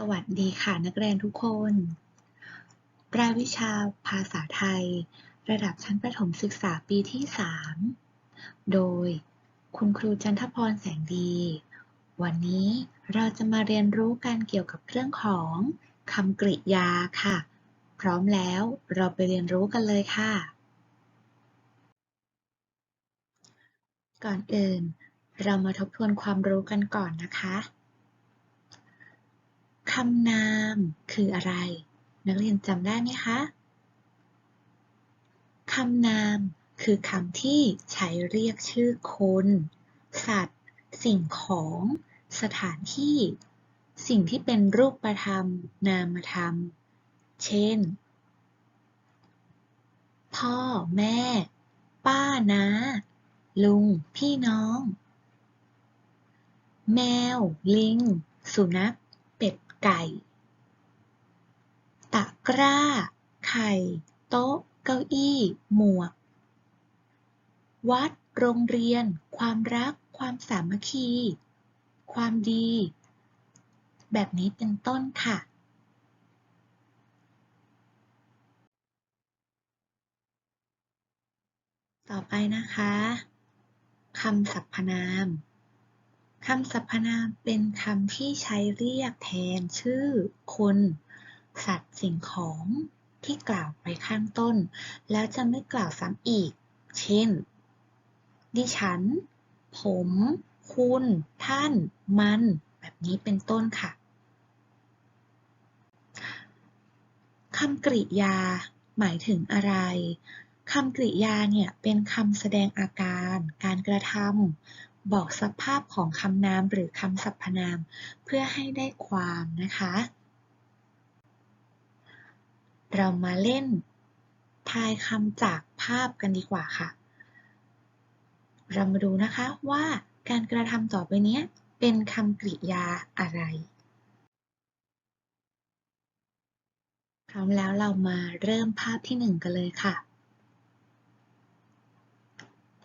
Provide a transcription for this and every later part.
สวัสดีค่ะนักเรียนทุกคน รายวิชาภาษาไทย ระดับชั้นประถมศึกษาปีที่ 3 โดยคุณครูจันทพรแสงดี วันนี้เราจะมาเรียนรู้กันเกี่ยวกับเรื่องของคำกริยาค่ะ พร้อมแล้วเราไปเรียนรู้กันเลยค่ะ ก่อนอื่น เรามาทบทวนความรู้กันก่อนนะคะ คำนามคืออะไร นักเรียนจำได้ไหมคะคำนามคือคำที่ใช้เรียกชื่อคน สัตว์ สิ่งของ สถานที่ สิ่งที่เป็นรูปธรรม นามธรรม เช่น พ่อ แม่ ป้าน้าลุง พี่น้อง แมว ลิง สุนัข ไก่ ตะกร้า ไข่ โต๊ะ เก้าอี้ หมวก วัด โรงเรียน ความรัก ความสามัคคี ความดี แบบนี้เป็นต้นค่ะ ต่อไปนะคะคำสรรพนาม คำสรรพนามเป็นคำที่ใช้เรียกแทนชื่อ คน สัตว์สิ่งของที่กล่าวไปข้างต้น แล้วจะไม่กล่าวซ้ำอีก เช่น ดิฉัน ผม คุณ ท่าน มัน แบบนี้เป็นต้นค่ะคำกริยา หมายถึงอะไรคำกริยาเนี่ยเป็นคำแสดงอาการ การกระทำ บอกสภาพของคำนามหรือคำสรรพนาม เพื่อให้ได้ความนะคะ เรามาเล่นทายคำจากภาพกันดีกว่าค่ะ เรามาดูนะคะว่าการกระทำต่อไปนี้เป็นคำกริยาอะไร พร้อมแล้วเรามาเริ่มภาพที่หนึ่งกันเลยค่ะ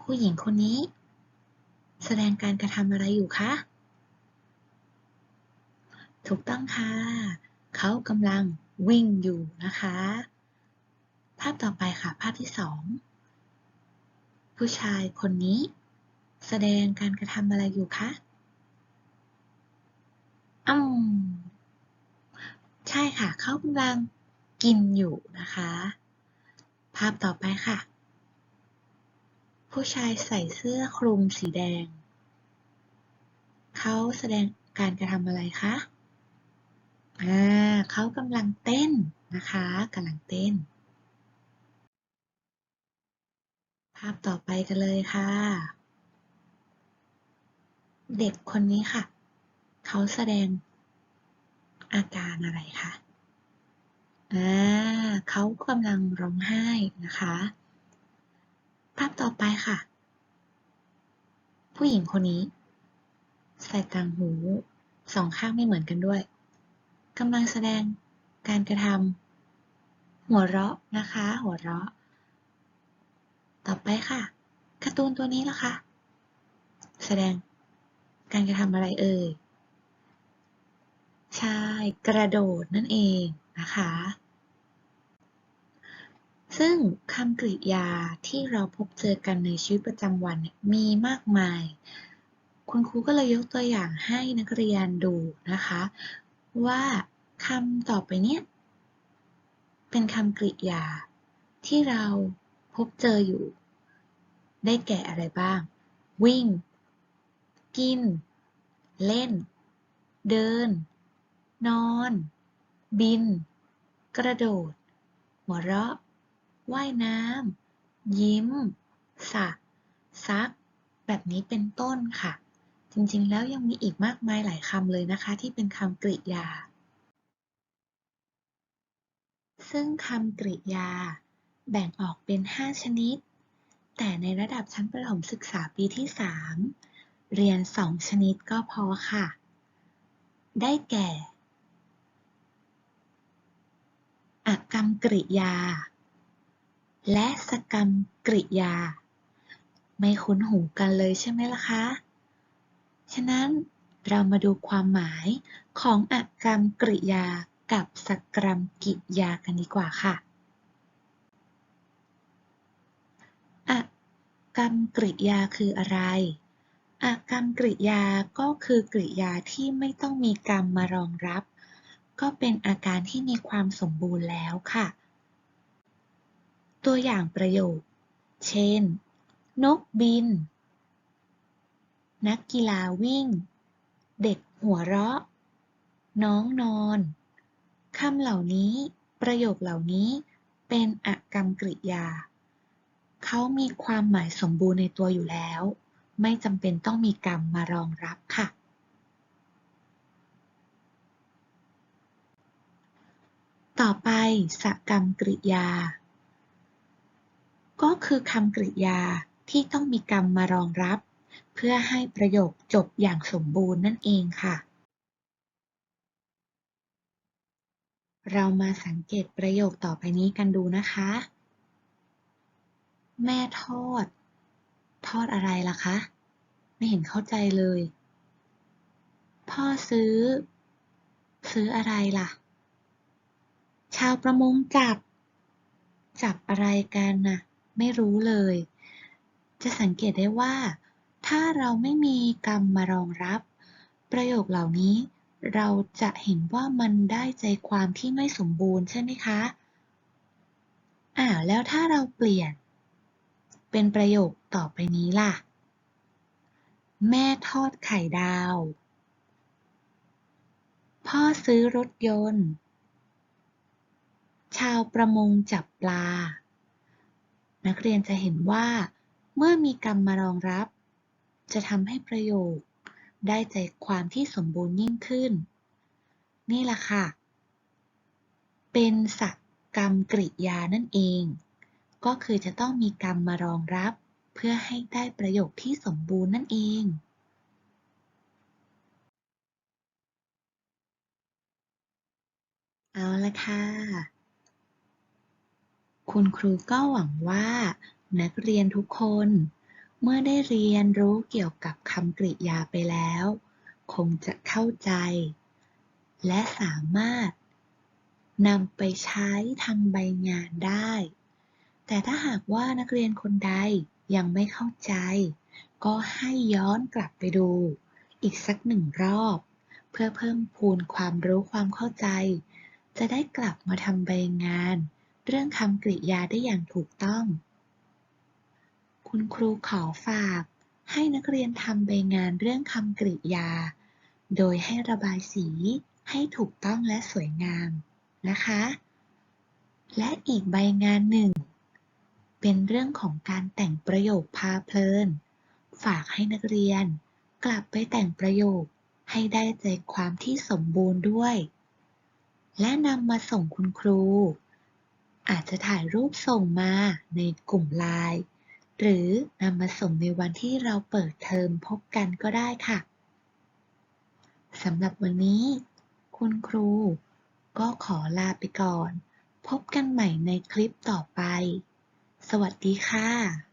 ผู้หญิงคนนี้ แสดงการกระทำอะไรอยู่คะ ถูกต้องค่ะ เขากำลังวิ่งอยู่นะคะ ภาพต่อไปค่ะ ภาพที่สอง ผู้ชายคนนี้ แสดงการกระทำอะไรอยู่คะอืมใช่ค่ะ เขากำลังกินอยู่นะคะ ภาพต่อไปค่ะ ผู้ชายใส่เสื้อคลุมสีแดง เขาแสดงการกระทำอะไรคะ อ่า เขากำลังเต้นนะคะกำลังเต้น ภาพต่อไปกันเลยค่ะ เด็กคนนี้ค่ะ เขาแสดงอาการอะไรคะ อ่า เขากำลังร้องไห้นะคะ ต่อไปค่ะ ผู้หญิงคนนี้ ใส่ต่างหูสองข้างไม่เหมือนกันด้วยกำลังแสดงการกระทำหัวเราะนะคะ หัวเราะ ต่อไปค่ะการ์ตูนตัวนี้ล่ะคะแสดงการกระทำอะไรเอ่ยใช่ กระโดดนั่นเองนะคะ ซึ่งคำกริยาที่เราพบเจอกันในชีวิตประจำวันมีมากมาย คุณครูก็เลยยกตัวอย่างให้นักเรียนดูนะคะ ว่าคำต่อไปเนี้ยเป็นคำกริยาที่เราพบเจออยู่ ได้แก่อะไรบ้าง วิ่ง กิน เล่น เดิน นอน บิน กระโดด หัวเราะ ว่ายน้ำ ยิ้มสักซัก แบบนี้เป็นต้นค่ะ จริงๆ แล้วยังมีอีกมากมายหลายคำเลยนะคะ ที่เป็นคำกริยา ซึ่งคำกริยา แบ่งออกเป็น 5 ชนิด แต่ในระดับชั้นประถมศึกษาปีที่ 3 เรียน 2 ชนิดก็พอค่ะ ได้แก่ อกรรมกริยา และสกรรมกริยา ไม่คุ้นหูกันเลยใช่ไหมล่ะคะ ฉะนั้นเรามาดูความหมายของอกรรมกริยากับสกรรมกิริยากันดีกว่าค่ะอกรรมกริยาคืออะไรอกรรมกริยาก็คือกริยาที่ไม่ต้องมีกรรมมารองรับ ก็เป็นอาการที่มีความสมบูรณ์แล้วค่ะ ตัวอย่างประโยค เช่น นกบิน นักกีฬาวิ่ง เด็กหัวเราะ น้องนอน คำเหล่านี้ ประโยคเหล่านี้ เป็นอกรรมกริยา เขามีความหมายสมบูรณ์ในตัวอยู่แล้ว ไม่จำเป็นต้องมีกรรมมารองรับค่ะต่อไปสกรรมกริยา ก็คือคำกริยาที่ต้องมีกรรมมารองรับ เพื่อให้ประโยคจบอย่างสมบูรณ์นั่นเองค่ะ เรามาสังเกตประโยคต่อไปนี้กันดูนะคะ แม่ทอด ทอดอะไรล่ะคะ ไม่เห็นเข้าใจเลย พ่อซื้อ ซื้ออะไรล่ะ ชาวประมงจับ จับอะไรกันน่ะ ไม่รู้เลย จะสังเกตได้ว่า ถ้าเราไม่มีกรรมมารองรับ ประโยคเหล่านี้เราจะเห็นว่ามันได้ใจความที่ไม่สมบูรณ์ใช่ไหมคะ อ่า แล้วถ้าเราเปลี่ยน เป็นประโยคต่อไปนี้ล่ะ แม่ทอดไข่ดาว พ่อซื้อรถยนต์ ชาวประมงจับปลา นักเรียนจะเห็นว่า เมื่อมีกรรมมารองรับ จะทำให้ประโยค ได้ใจความที่สมบูรณ์ยิ่งขึ้น นี่แหละค่ะ เป็นสกรรมกริยานั่นเอง ก็คือจะต้องมีกรรมมารองรับ เพื่อให้ได้ประโยคที่สมบูรณ์นั่นเองเอาละค่ะ คุณครูก็หวังว่า นักเรียนทุกคน เมื่อได้เรียนรู้เกี่ยวกับคำกริยาไปแล้ว คงจะเข้าใจ และสามารถนำไปใช้ทำใบงานได้ แต่ถ้าหากว่านักเรียนคนใดยังไม่เข้าใจ ก็ให้ย้อนกลับไปดู อีกสักหนึ่งรอบ เพื่อเพิ่มพูนความรู้ความเข้าใจ จะได้กลับมาทำใบงาน เรื่องคำกริยาได้อย่างถูกต้อง คุณครูขอฝากให้นักเรียนทำใบงานเรื่องคำกริยา โดยให้ระบายสีให้ถูกต้องและสวยงามนะคะ และอีกใบงานหนึ่ง เป็นเรื่องของการแต่งประโยคพาเพลิน ฝากให้นักเรียนกลับไปแต่งประโยคให้ได้ใจความที่สมบูรณ์ด้วย และนำมาส่งคุณครู อาจจะถ่ายรูปส่งมาในกลุ่มไลน์หรือนำมาส่งในวันที่เราเปิดเทอมพบกันก็ได้ค่ะสำหรับวันนี้ คุณครู ก็ขอลาไปก่อน พบกันใหม่ในคลิปต่อไป สวัสดีค่ะ